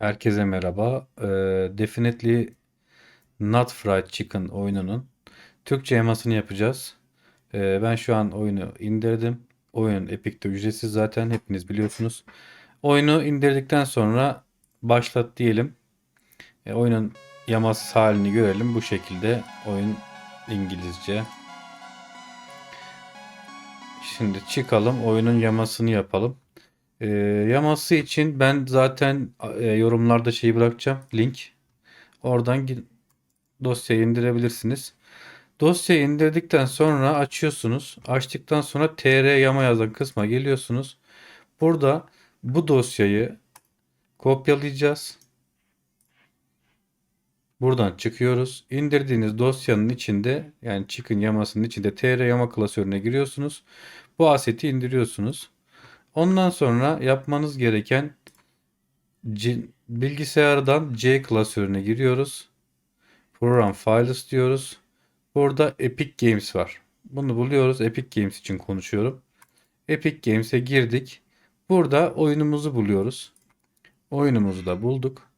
Herkese merhaba. Ee, Definitely Not Fried Chicken oyununun Türkçe yamasını yapacağız. Ee, ben şu an oyunu indirdim. Oyun Epic'te ücretsiz zaten hepiniz biliyorsunuz. Oyunu indirdikten sonra başlat diyelim. Ee, oyunun yaması halini görelim. Bu şekilde oyun İngilizce. Şimdi çıkalım oyunun yamasını yapalım. Ee, yaması için ben zaten e, yorumlarda şeyi bırakacağım. Link. Oradan dosyayı indirebilirsiniz. Dosyayı indirdikten sonra açıyorsunuz. Açtıktan sonra tr yama yazan kısma geliyorsunuz. Burada bu dosyayı kopyalayacağız. Buradan çıkıyoruz. İndirdiğiniz dosyanın içinde yani çıkın yamasının içinde tr yama klasörüne giriyorsunuz. Bu aseti indiriyorsunuz. Ondan sonra yapmanız gereken C- bilgisayardan C klasörüne giriyoruz. Program Files diyoruz. Burada Epic Games var. Bunu buluyoruz. Epic Games için konuşuyorum. Epic Games'e girdik. Burada oyunumuzu buluyoruz. Oyunumuzu da bulduk.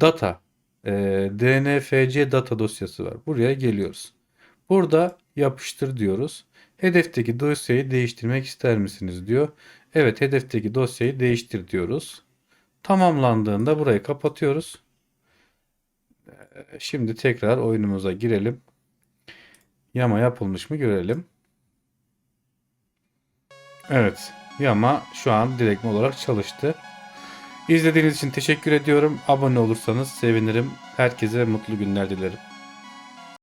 Data. e, DNFC data dosyası var. Buraya geliyoruz. Burada yapıştır diyoruz. Hedefteki dosyayı değiştirmek ister misiniz diyor. Evet hedefteki dosyayı değiştir diyoruz. Tamamlandığında burayı kapatıyoruz. Şimdi tekrar oyunumuza girelim. Yama yapılmış mı görelim. Evet, yama şu an direkt olarak çalıştı. İzlediğiniz için teşekkür ediyorum. Abone olursanız sevinirim. Herkese mutlu günler dilerim.